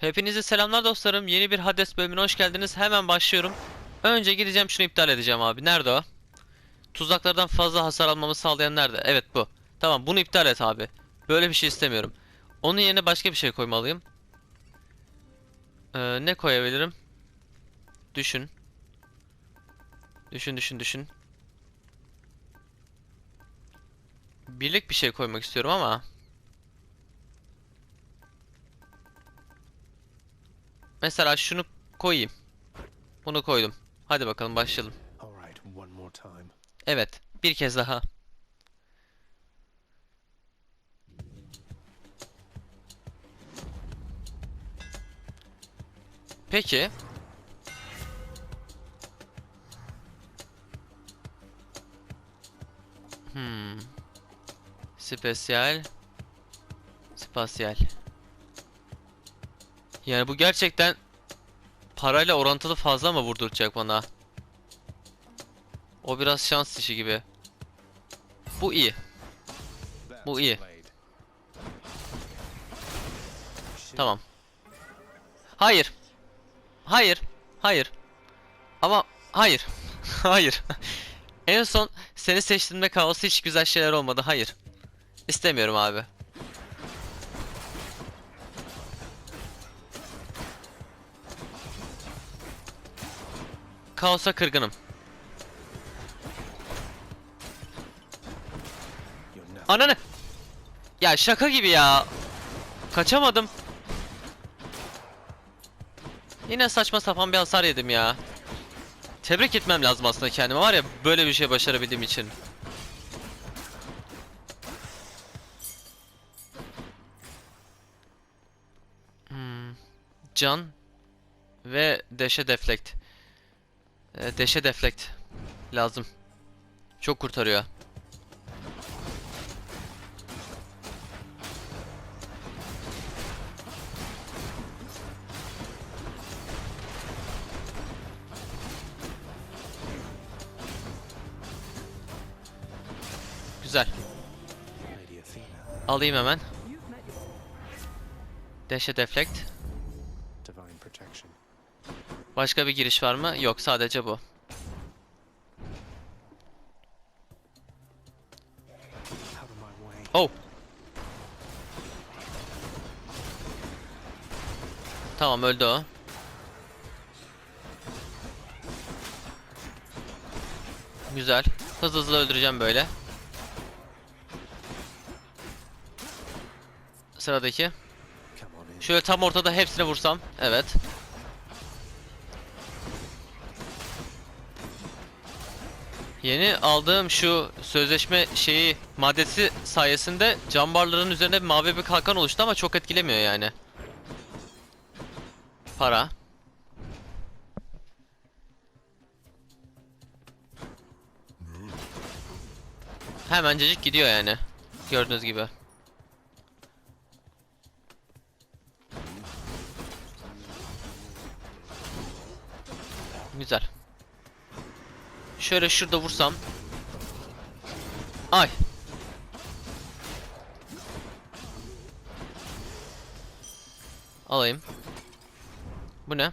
Hepinize selamlar dostlarım. Yeni bir Hades bölümüne hoş geldiniz. Hemen başlıyorum. Önce gideceğim şunu iptal edeceğim abi. Nerede o? Tuzaklardan fazla hasar almamı sağlayan nerede? Evet bu. Tamam bunu iptal et abi. Böyle bir şey istemiyorum. Onun yerine başka bir şey koymalıyım. Ee, ne koyabilirim? Düşün. Düşün düşün düşün. Birlik bir şey koymak istiyorum ama. Mesela şunu koyayım. Bunu koydum. Hadi bakalım başlayalım. Evet, bir kez daha. Peki. Hmm. Spesyal. Spasyal. Yani bu gerçekten parayla orantılı fazla mı vurduracak bana? O biraz şans işi gibi. Bu iyi. Bu iyi. Tamam. Hayır. Hayır. Hayır. Ama hayır. hayır. en son seni seçtiğimde kaosu hiç güzel şeyler olmadı. Hayır. İstemiyorum abi. Kaosa kırgınım. Ananı. Ya şaka gibi ya. Kaçamadım. Yine saçma sapan bir hasar yedim ya. Tebrik etmem lazım aslında kendime var ya böyle bir şey başarabildiğim için. Hmm. Can ve deşe deflect. Ee, deşe deflect lazım. Çok kurtarıyor. Güzel. Alayım hemen. Deşe deflect. Başka bir giriş var mı? Yok sadece bu. Oh. Tamam öldü o. Güzel. Hızlı hızlı öldüreceğim böyle. Sıradaki. Şöyle tam ortada hepsine vursam. Evet. Yeni aldığım şu sözleşme şeyi maddesi sayesinde cambarların üzerine mavi bir kalkan oluştu ama çok etkilemiyor yani. Para. Hemencecik gidiyor yani. Gördüğünüz gibi. Güzel. Şöyle şurada vursam. Ay. Alayım. Bu ne?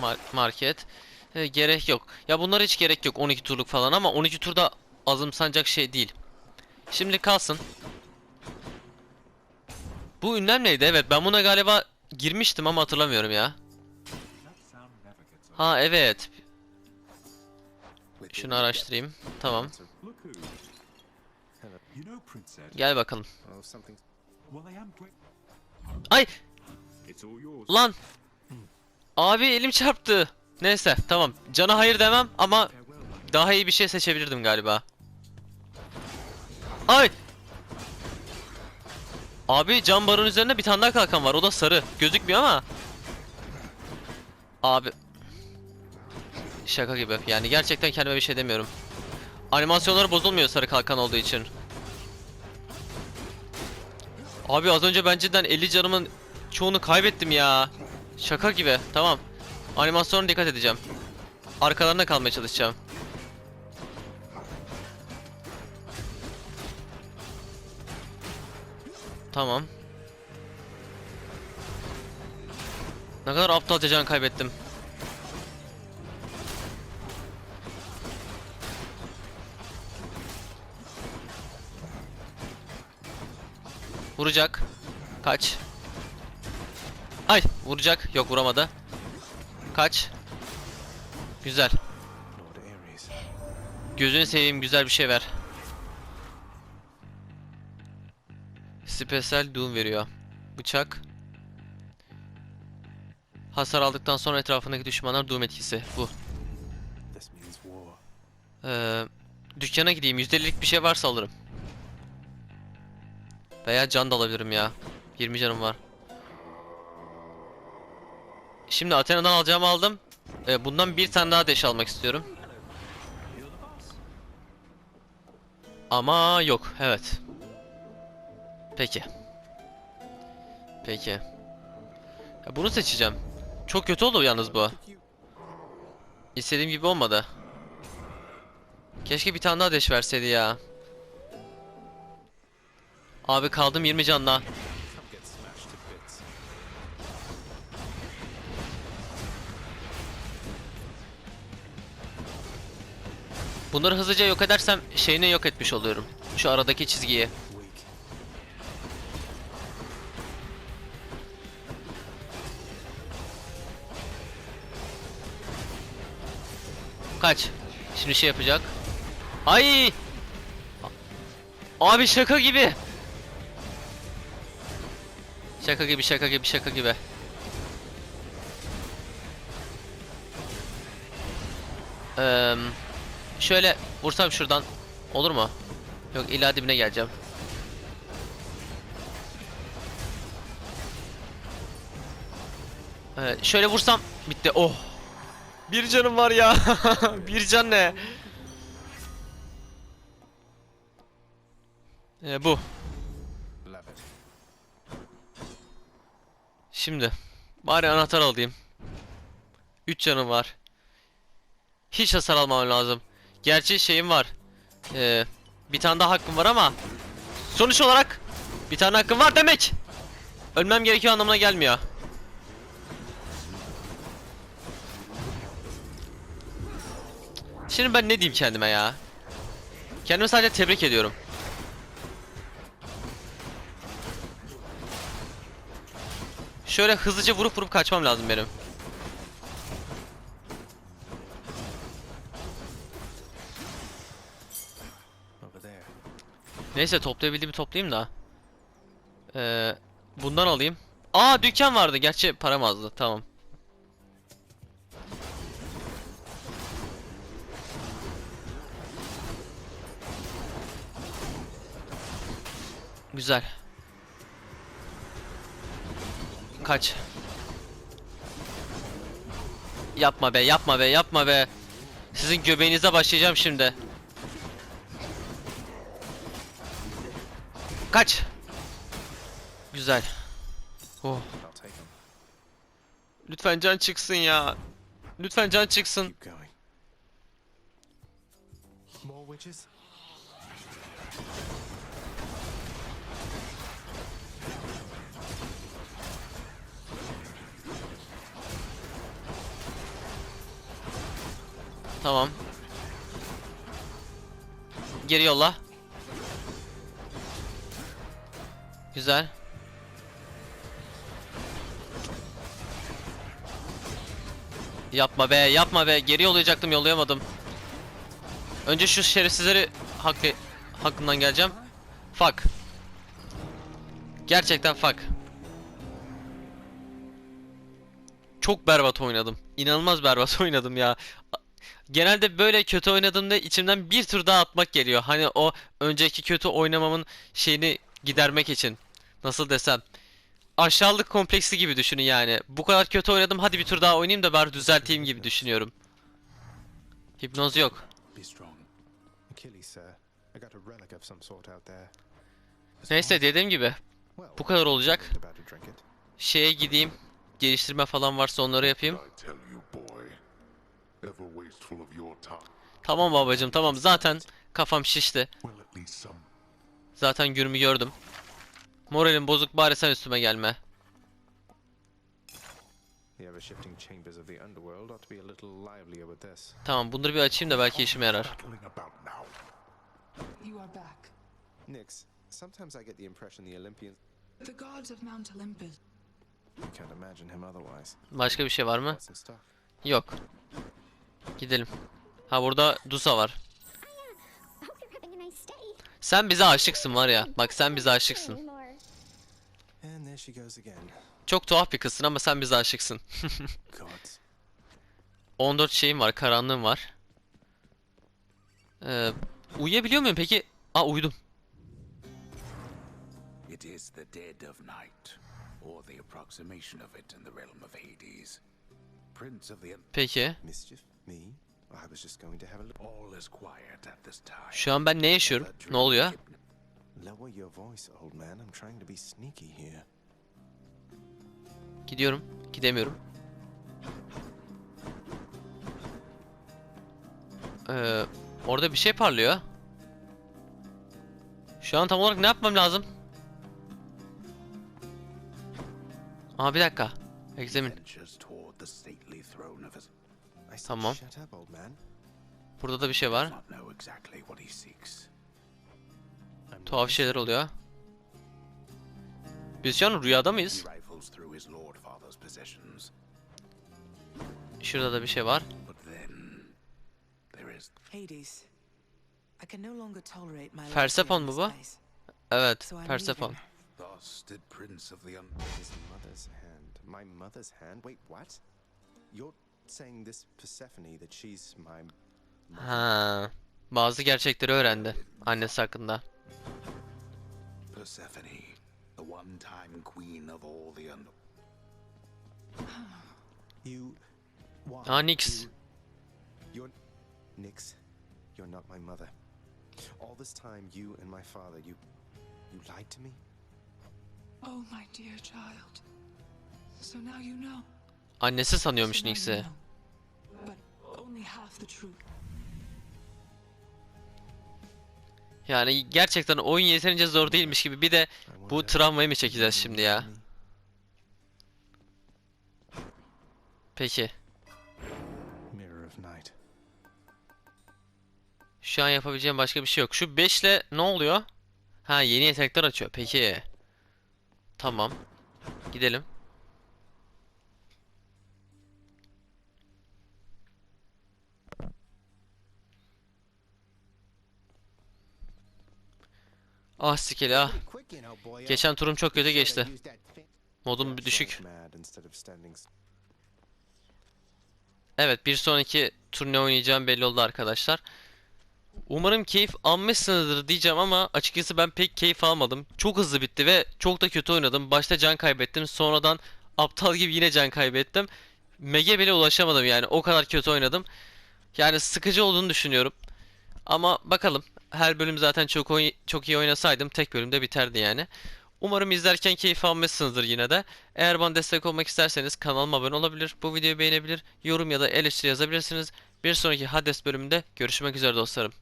Mar- market. Ee, gerek yok. Ya bunlara hiç gerek yok 12 turluk falan ama 12 turda azımsanacak şey değil. Şimdi kalsın. Bu ünlem neydi? Evet ben buna galiba girmiştim ama hatırlamıyorum ya. Ha evet. Şunu araştırayım. Tamam. Gel bakalım. Ay lan. Abi elim çarptı. Neyse tamam. Cana hayır demem ama daha iyi bir şey seçebilirdim galiba. Ay. Abi cam barın üzerinde bir tane daha kalkan var. O da sarı. Gözükmüyor ama. Abi. Şaka gibi. Yani gerçekten kendime bir şey demiyorum. Animasyonları bozulmuyor sarı kalkan olduğu için. Abi az önce ben cidden 50 canımın çoğunu kaybettim ya. Şaka gibi. Tamam. Animasyona dikkat edeceğim. Arkalarına kalmaya çalışacağım. Tamam. Ne kadar aptalca can kaybettim. Vuracak. Kaç. Ay vuracak. Yok vuramadı. Kaç. Güzel. Gözünü seveyim güzel bir şey ver. Special Doom veriyor. Bıçak. Hasar aldıktan sonra etrafındaki düşmanlar Doom etkisi. Bu. Ee, dükkana gideyim. %50'lik bir şey varsa alırım. Veya can da alabilirim ya. 20 canım var. Şimdi Athena'dan alacağımı aldım. Ee, bundan bir tane daha deş almak istiyorum. Ama yok. Evet. Peki. Peki. Ya bunu seçeceğim. Çok kötü oldu yalnız bu. İstediğim gibi olmadı. Keşke bir tane daha deş verseydi ya. Abi kaldım 20 canla. Bunları hızlıca yok edersem şeyini yok etmiş oluyorum. Şu aradaki çizgiyi. Kaç. Şimdi şey yapacak. Ay! Abi şaka gibi. Şaka gibi şaka gibi şaka gibi. Eee şöyle vursam şuradan olur mu? Yok illa dibine geleceğim. Evet, şöyle vursam bitti. Oh. Bir canım var ya. bir can ne? Ee, bu. Şimdi. Bari anahtar alayım. 3 canım var. Hiç hasar almam lazım. Gerçi şeyim var. Ee, bir tane daha hakkım var ama sonuç olarak bir tane hakkım var demek. Ölmem gerekiyor anlamına gelmiyor. Şimdi ben ne diyeyim kendime ya? Kendimi sadece tebrik ediyorum. Şöyle hızlıca vurup vurup kaçmam lazım benim. Neyse toplayabildiğimi toplayayım da. Ee, bundan alayım. Aa dükkan vardı. Gerçi param azdı. Tamam. Güzel. Kaç. Yapma be, yapma be, yapma be. Sizin göbeğinize başlayacağım şimdi. Kaç. Güzel. Oh. Lütfen can çıksın ya. Lütfen can çıksın. Tamam. Geri yolla. Güzel. Yapma be, yapma be. Geri yollayacaktım, yollayamadım. Önce şu şerefsizleri hakkı hakkından geleceğim. Fuck. Gerçekten fuck. Çok berbat oynadım. İnanılmaz berbat oynadım ya. Genelde böyle kötü oynadığımda içimden bir tur daha atmak geliyor. Hani o önceki kötü oynamamın şeyini gidermek için. Nasıl desem. Aşağılık kompleksi gibi düşünün yani. Bu kadar kötü oynadım hadi bir tur daha oynayayım da bari düzelteyim gibi düşünüyorum. Hipnoz yok. Neyse dediğim gibi bu kadar olacak. Şeye gideyim. Geliştirme falan varsa onları yapayım. I tell you, boy, ever wasteful of your time. Tamam babacım tamam zaten kafam şişti. Well, at least some Zaten günümü gördüm. Moralim bozuk bari sen üstüme gelme. Tamam bunları bir açayım da belki işime yarar. Nix, sometimes I get the impression the Olympians The gods of Mount Olympus. can't imagine him otherwise. Başka bir şey var mı? Yok. Gidelim. Ha burada Dusa var. Sen bize aşıksın var ya. Bak sen bize aşıksın. Çok tuhaf bir kızsın ama sen bize aşıksın. Gods. 14 şeyim var, karanlığım var. Ee, uyuyabiliyor muyum peki? Aa uyudum. It is the dead of night, or the approximation of it in the realm of Hades. Prince of the... Peki. Mischief? Me? I was just going to have a look. All is quiet at this time. Şu an ben ne yaşıyorum? Ne oluyor? Lower your voice, old man. I'm trying to be sneaky here. Gidiyorum. Gidemiyorum. Ee, orada bir şey parlıyor. Şu an tam olarak ne yapmam lazım? Aa bir dakika. Examine. Tamam. Burada da bir şey var. Tuhaf şeyler oluyor. Biz şu an rüyada mıyız? Şurada da bir şey var. Persephone mu bu? Evet, Persephone. leaving. Thus did Prince of the. His mother's hand. My mother's hand? Wait, what? You're saying this Persephone, that she's my? Ha, bazı gerçekleri öğrendi annesi hakkında. Persephone, the one-time queen of all the un... You. Aa Nix. You, you're. Nix, you're not my mother. All this time, you and my father, you. You lied to me? Oh, my dear child. So now you know. Annesi sanıyormuş Nix'i. Only half the truth. Yani gerçekten oyun yeterince zor değilmiş gibi bir de bu travmayı mı çekeceğiz şimdi ya? Peki. Mirror of Night. Şu an yapabileceğim başka bir şey yok. Şu 5 ile ne oluyor? Ha yeni yetenekler açıyor. Peki. Tamam. Gidelim. Ah sikeli ah. Geçen turum çok kötü geçti. Modum bir düşük. Evet bir sonraki tur ne oynayacağım belli oldu arkadaşlar. Umarım keyif almışsınızdır diyeceğim ama açıkçası ben pek keyif almadım. Çok hızlı bitti ve çok da kötü oynadım. Başta can kaybettim sonradan aptal gibi yine can kaybettim. Meg'e bile ulaşamadım yani o kadar kötü oynadım. Yani sıkıcı olduğunu düşünüyorum. Ama bakalım. Her bölüm zaten çok çok iyi oynasaydım tek bölümde biterdi yani. Umarım izlerken keyif almışsınızdır yine de. Eğer bana destek olmak isterseniz kanalıma abone olabilir, bu videoyu beğenebilir, yorum ya da eleştiri yazabilirsiniz. Bir sonraki Hades bölümünde görüşmek üzere dostlarım.